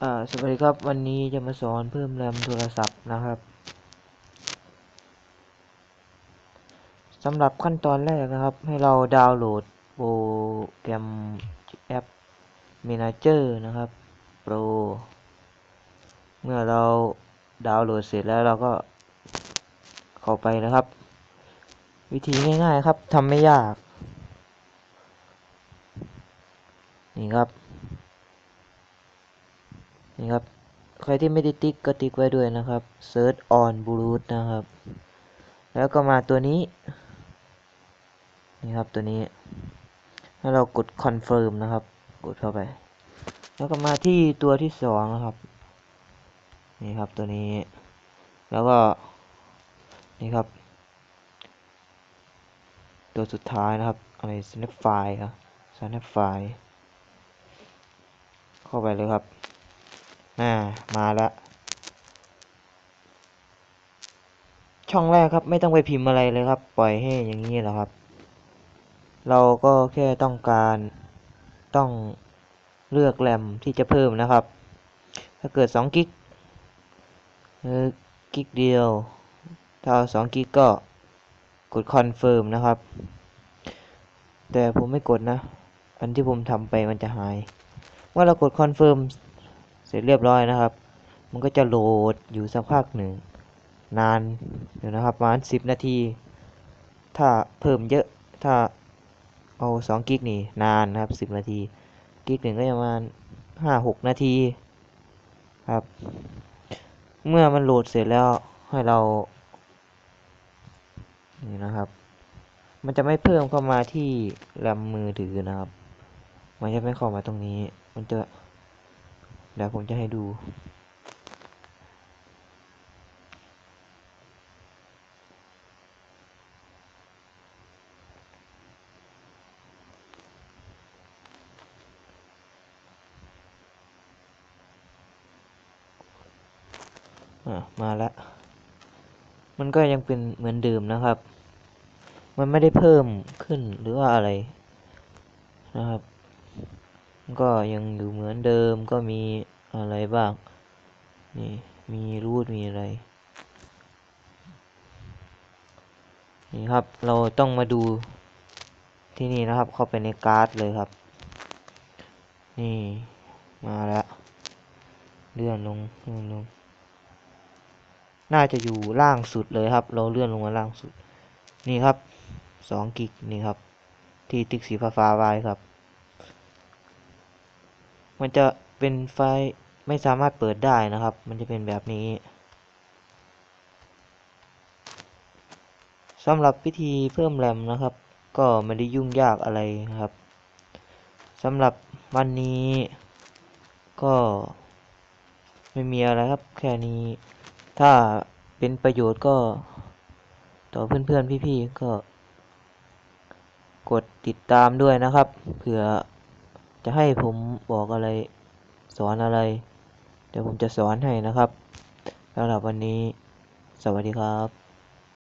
สวัสดีครับวันนี้จะมาสอนเพิ่มแรมโทรศัพท์นะครับสำหรับขั้นตอนแรกนะครับ ให้เราดาวน์โหลดโปรแกรมแอป Manager นะครับ Pro เมื่อเราดาวน์โหลดเสร็จแล้วเราก็เข้าไปนะครับ วิธีง่ายๆครับทำไม่ยาก นี่ครับ นี่ครับ ใครที่ไม่ได้ติ๊กก็ติ๊กไว้ด้วยนะครับ Search on Bluetooth นะครับ แล้วก็มาตัวนี้ นี่ครับตัวนี้ ให้เรากด confirm นะครับ กดเข้าไป แล้วก็มาที่ตัวที่สองนะครับ นี่ครับตัวนี้ แล้วก็ นี่ครับ ตัวสุดท้ายนะครับ อะไร snap file ครับ snap file เข้าไปเลยครับ อ่า มาแล้วช่องแรกครับไม่ต้องไปพิมพ์อะไรเลยครับ ปล่อยให้อย่างนี้แหละครับ เราก็แค่ต้องการต้องเลือกแรมที่จะเพิ่มนะครับ ถ้าเกิด2กิกหรือกิกเดียว ถ้าเอา2กิกก็กดคอนเฟิร์มนะครับ แต่ผมไม่กดนะ อันที่ผมทำไปมันจะหายเมื่อเรากดคอนเฟิร์ม เสร็จเรียบร้อยนะครับ มันก็จะโหลดอยู่สักพักหนึ่ง นานเดี๋ยวนะครับประมาณสิบนาที ถ้าเพิ่มเยอะถ้าเอาสองกิกนี่นานนะครับสิบนาทีกิกหนึ่งก็ประมาณห้าหกนาทีครับ เมื่อมันโหลดเสร็จแล้วให้เรา นี่นะครับ มันจะไม่เพิ่มเข้ามาที่แรมมือถือนะครับ มันจะไม่เข้ามาตรงนี้ มันจะ เดี๋ยวผมจะให้ดูอะมาแล้ว มันก็ยังเป็นเหมือนเดิมนะครับ มันไม่ได้เพิ่มขึ้นหรือว่าอะไรนะครับ ก็ยังอยู่เหมือนเดิมก็มีอะไรบ้าง นี่มีรูทมีอะไร นี่ครับเราต้องมาดูที่นี่นะครับ เข้าไปในการ์ดเลยครับ นี่มาแล้วเลื่อนลงเลื่อนลง น่าจะอยู่ล่างสุดเลยครับ เราเลื่อนลงมาล่างสุด นี่ครับสองกิกนี่ครับ ที่ติ๊กสีฟ้าๆไว้ครับ มันจะเป็นไฟล์ไม่สามารถเปิดได้นะครับ มันจะเป็นแบบนี้สำหรับวิธีเพิ่มแรมนะครับ ก็ไม่ได้ยุ่งยากอะไรนะครับสำหรับวันนี้ก็ ไม่มีอะไรครับแค่นี้ ถ้าเป็นประโยชน์ก็ ต่อเพื่อนๆพี่ๆก็ กดติดตามด้วยนะครับเผื่อ จะให้ผมบอกอะไร สอนอะไร เดี๋ยวผมจะสอนให้นะครับสำหรับวันนี้ สวัสดีครับ